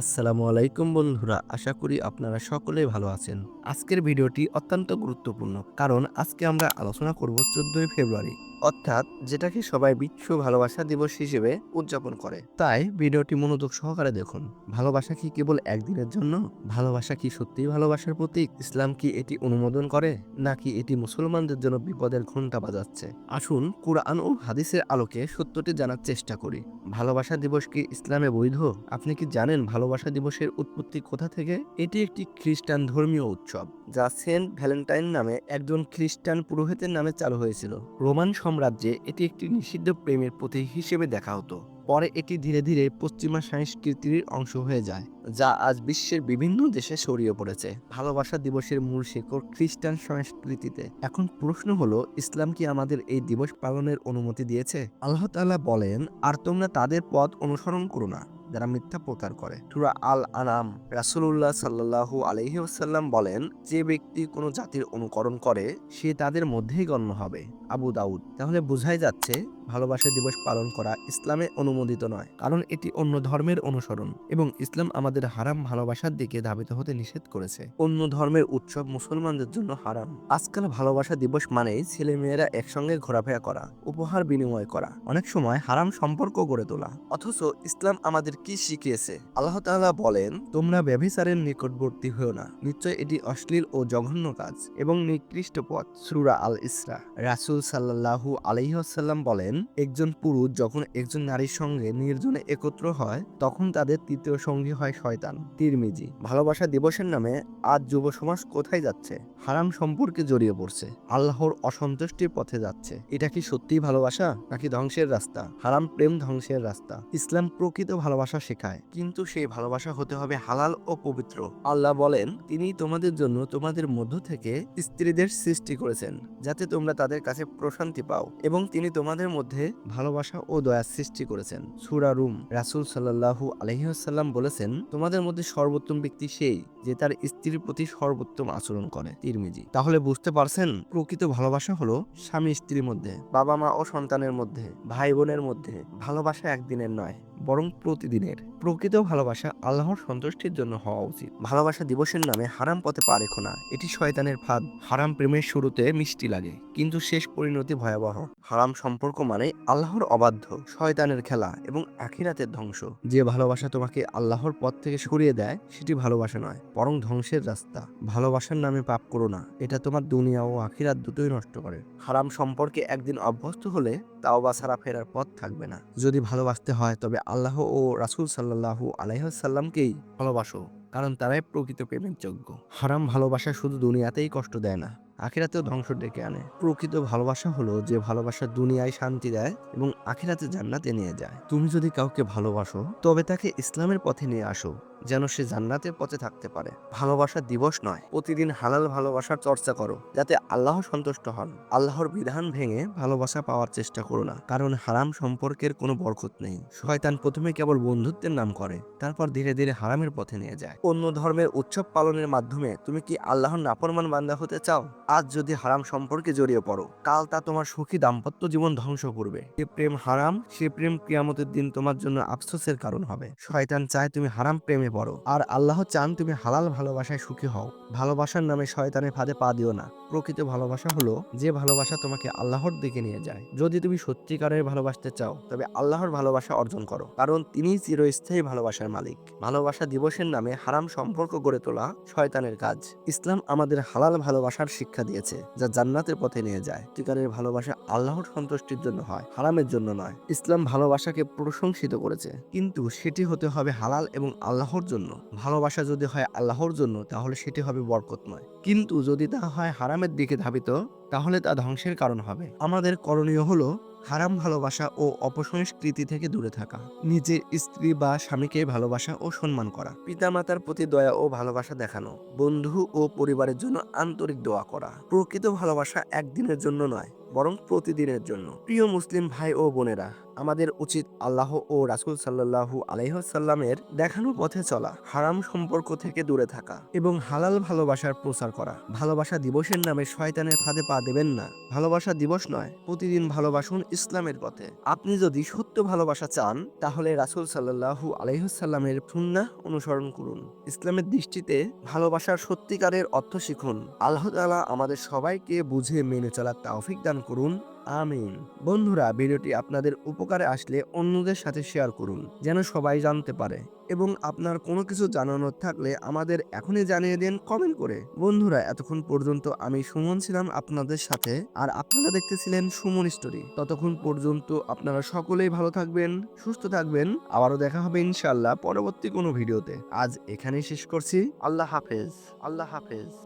আসসালামু আলাইকুম বন্ধুরা, আশা করি আপনারা সকলেই ভালো আছেন। আজকের ভিডিওটি অত্যন্ত গুরুত্বপূর্ণ, কারণ আজকে আমরা আলোচনা করব চোদ্দই ফেব্রুয়ারি। অর্থাৎ যেটাকে সবাই বিশ্ব ভালোবাসা দিবস হিসেবে উদযাপন করে। তাই ভিডিওটি মনোযোগ সহকারে দেখুন। ভালোবাসা কি কেবল একদিনের জন্য? ভালোবাসা কি সত্যিই ভালোবাসার প্রতীক? ইসলাম কি এটি অনুমোদন করে? নাকি এটি মুসলমানদের জন্য বিপদের ঘণ্টা বাজাচ্ছে? আসুন কুরআন ও হাদিসের আলোকে সত্যটি জানার চেষ্টা করি। ভালোবাসা দিবস কি ইসলামে বৈধ? আপনি কি জানেন ভালোবাসা দিবসের উৎপত্তি কোথা থেকে? এটি একটি খ্রিস্টান ধর্মীয় উৎসব, যা সেন্ট ভ্যালেন্টাইন নামে একজন খ্রিস্টান পুরোহিতের নামে চালু হয়েছিল। রোমান সাম্রাজ্যে এটি একটি নিষিদ্ধ প্রেমের প্রতীক হিসেবে দেখা হতো। পরে এটি ধীরে ধীরে পশ্চিমা সংস্কৃতির অংশ হয়ে যায়, যা আজ বিশ্বের বিভিন্ন দেশে ছড়িয়ে পড়েছে। ভালোবাসা দিবসের মূল শিকড় খ্রিস্টান সংস্কৃতিতে। এখন প্রশ্ন হলো, ইসলাম কি আমাদের এই দিবস পালনের অনুমতি দিয়েছে? আল্লাহ বলেন, আর তোমরা তাদের পথ অনুসরণ করো না। যারা মিথ্যা প্রচার করে। সুরা আল আনাম রাসূলুল্লাহ সাল্লাল্লাহু আলাইহি ওয়াসাল্লাম বলেন, যে ব্যক্তি কোনো জাতির অনুকরণ করে, সে তাদের মধ্যেই গণ্য হবে। আবু দাউদ, তাহলে বোঝাই যাচ্ছে, ভালোবাসা দিবস পালন করা ইসলামে অনুমোদিত নয়, কারণ এটি অন্য ধর্মের অনুসরণ এবং ইসলাম আমাদের হারাম ভালোবাসার দিকে ধাবিত হতে নিষেধ করেছে। অন্য ধর্মের উৎসব মুসলমানদের জন্য হারাম। আজকাল ভালোবাসা দিবস মানেই ছেলে মেয়েরা একসঙ্গে ঘোরাফেরা করা, উপহার বিনিময় করা, অনেক সময় হারাম সম্পর্ক গড়ে তোলা। অথচ ইসলাম আমাদের কি শিখিয়েছে? আল্লাহ তাআলা বলেন, তোমরা ব্যভিচারের নিকটবর্তী হও না। নিশ্চয় এটি অশ্লীল ও জঘন্য কাজ এবং নিকৃষ্ট পথ। সুরা আল ইসরা রাসূল সাল্লাল্লাহু আলাইহি ওয়াসাল্লাম বলেন, একজন পুরুষ যখন একজন নারীর সঙ্গে নির্জনে একত্র হয়, তখন তাদের তৃতীয় সঙ্গী হয় শয়তান। তিরমিজি। ভালোবাসা দিবসের নামে আজ যুব সমাজ কোথায় যাচ্ছে? হারাম সম্পর্কে জড়িয়ে পড়ছে। আল্লাহর অসন্তুষ্টির পথে যাচ্ছে। এটা কি সত্যিই ভালোবাসা নাকি ধ্বংসের রাস্তা? হারাম প্রেম ধ্বংসের রাস্তা। ইসলাম প্রকৃত ভালোবাসা শেখায়। কিন্তু সেই ভালোবাসা হতে হবে হালাল ও পবিত্র। আল্লাহ বলেন, তিনি তোমাদের জন্য তোমাদের মধ্য থেকে স্ত্রীদের সৃষ্টি করেছেন, যাতে তোমরা তাদের কাছে প্রশান্তি পাও এবং তিনি তোমাদের মধ্যে ভালোবাসা ও দয়া সৃষ্টি করেছেন। সুরা রুম, রাসুল সাল্লাহু আলহিহাল্লাম বলেছেন, তোমাদের মধ্যে সর্বোত্তম ব্যক্তি সেই যে তার স্ত্রীর প্রতি সর্বোত্তম আচরণ করে। তিরমিজি, তাহলে বুঝতে পারছেন, প্রকৃত ভালোবাসা হলো স্বামী স্ত্রীর মধ্যে বাবা মা ও সন্তানের মধ্যে ভাই বোনের মধ্যে, ভালোবাসা একদিনের নয়। বরং প্রতিদিনের। প্রকৃত ভালোবাসা আল্লাহর সন্তুষ্টির জন্য হওয়া উচিত। ভালোবাসা দিবসের নামে হারাম পথে পা রেখো না। এটি শয়তানের ফাঁদ। হারাম প্রেমের শুরুতে মিষ্টি লাগে কিন্তু শেষ পরিণতি ভয়াবহ। হারাম সম্পর্ক মানে আল্লাহর অবাধ্য শয়তানের খেলা এবং আখিরাতের ধ্বংস। যে ভালোবাসা তোমাকে আল্লাহর পথ থেকে সরিয়ে দেয় সেটি ভালোবাসা নয় বরং ধ্বংসের রাস্তা। ভালোবাসার নামে পাপ করো না এটা তোমার দুনিয়া ও আখিরাত দুটোই নষ্ট করে। হারাম সম্পর্কে একদিন অভ্যস্ত হলে তাও বা ছাড়া ফেরার পথ থাকবে না। যদি ভালোবাসতে হয় তবে আল্লাহ ও রাসুল সাল্লাহু আলাইসাল্লামকেই ভালোবাসো, কারণ তারাই প্রকৃত প্রেমের যোগ্য। হারাম ভালোবাসা শুধু দুনিয়াতেই কষ্ট দেয় না, আখিরাতেও ধ্বংস ডেকে আনে। প্রকৃত ভালোবাসা হলো যে ভালোবাসা দুনিয়ায় শান্তি দেয় এবং আখিরাতে জান্নাতে নিয়ে যায়। তুমি যদি কাউকে ভালোবাসো, তবে তাকে ইসলামের পথে নিয়ে আসো। যেন সে জান্নাতের পথে থাকতে পারে। ভালোবাসা দিবস নয়, প্রতিদিন হালাল ভালোবাসার চর্চা করো, যাতে আল্লাহ সন্তুষ্ট হন। আল্লাহর বিধান ভেঙে ভালোবাসা পাওয়ার চেষ্টা করো না, কারণ হারাম সম্পর্কের কোনো বরকত নেই। শয়তান প্রথমে কেবল বন্ধুত্বের নাম করে, তারপর ধীরে ধীরে হারামের পথে নিয়ে যায়। অন্য ধর্মের উৎসব পালনের মাধ্যমে তুমি কি আল্লাহর নাফরমান বান্দা হতে চাও? আজ যদি হারাম সম্পর্কে জড়িয়ে পড়ো, কাল তা তোমার সুখী দাম্পত্য জীবন ধ্বংস করবে। যে প্রেম হারাম, সে প্রেম কিয়ামতের দিন তোমার জন্য আফসোসের কারণ হবে। শয়তান চায় তুমি হারাম প্রেমে পড়ো আর আল্লাহ চান তুমি হালাল ভালোবাসায় সুখী হও। ভালোবাসার নামে শয়তানের ফাঁদে পা দিও না। প্রকৃত ভালোবাসা হলো যে ভালোবাসা তোমাকে আল্লাহর দিকে নিয়ে যায়। যদি তুমি সত্যিকারের ভালোবাসতে চাও, তবে আল্লাহর ভালোবাসা অর্জন করো। কারণ তিনি চিরস্থায়ী ভালোবাসার মালিক। ভালোবাসা দিবসের নামে হারাম সম্পর্ক গড়ে তোলা শয়তানের কাজ। ইসলাম আমাদের হালাল ভালোবাসার শিক্ষা দিয়েছে, যা জান্নাতের পথে নিয়ে যায়। সত্যিকারের ভালোবাসা আল্লাহর সন্তুষ্টির জন্য হয়, হারামের জন্য নয়। ইসলাম ভালোবাসাকে প্রশংসিত করেছে। কিন্তু সেটি হতে হবে হালাল এবং আল্লাহর জন্য। ভালোবাসা যদি হয় আল্লাহর জন্য, তাহলে সেটি হবে বরকতময়। কিন্তু যদি তা হয় হারামের দিকে ধাবিত, তাহলে তা ধ্বংসের কারণ হবে। আমাদের করণীয় হলো হারাম ভালোবাসা ও অপসংস্কৃতি থেকে দূরে থাকা। নিজের স্ত্রী বা স্বামীকে ভালোবাসা ও সম্মান করা। পিতামাতার প্রতি দয়া ও ভালোবাসা দেখানো। বন্ধু ও পরিবারের জন্য আন্তরিক দোয়া করা। প্রকৃত ভালোবাসা একদিনের জন্য নয়, বরং প্রতিদিনের জন্য। প্রিয় মুসলিম ভাই ও বোনেরা আমাদের উচিত আল্লাহ ও রাসুল সাল্লাহু আলাইসাল্লামের দেখানো পথে চলা, হারাম সম্পর্ক থেকে দূরে থাকা এবং হালাল ভালোবাসার প্রচার করা। ভালোবাসা দিবসের নামে শয়তানের ফাঁদে পা দেবেন না। ভালোবাসা দিবস নয়, প্রতিদিন ভালোবাসুন ইসলামের পথে। আপনি যদি সত্য ভালোবাসা চান, তাহলে রাসুল সাল্লাহু আলাইসাল্লামের সুন্নাহ অনুসরণ করুন। ইসলামের দৃষ্টিতে ভালোবাসার সত্যিকারের অর্থ শিখুন। আল্লাহ তাআলা আমাদের সবাইকে বুঝে মেনে চলার তাওফিক দান করুন। আমিন। বন্ধুরা, ভিডিওটি আপনাদের উপকারে আসলে অন্যদের সাথে শেয়ার করুন, যেন সবাই জানতে পারে এবং আপনার কোনো কিছু জানানোর থাকলে আমাদের এখনই জানিয়ে দিন কমেন্ট করে। বন্ধুরা, এতক্ষণ পর্যন্ত আমি সুমন ছিলাম আপনাদের সাথে, আর আপনারা দেখতেছিলেন সুমন স্টোরি ততক্ষণ পর্যন্ত আপনারা সকলেই ভালো থাকবেন, সুস্থ থাকবেন। আবারও দেখা হবে ইনশাল্লাহ পরবর্তী কোনো ভিডিওতে। আজ এখানেই শেষ করছি। আল্লাহ হাফেজ। আল্লাহ হাফেজ।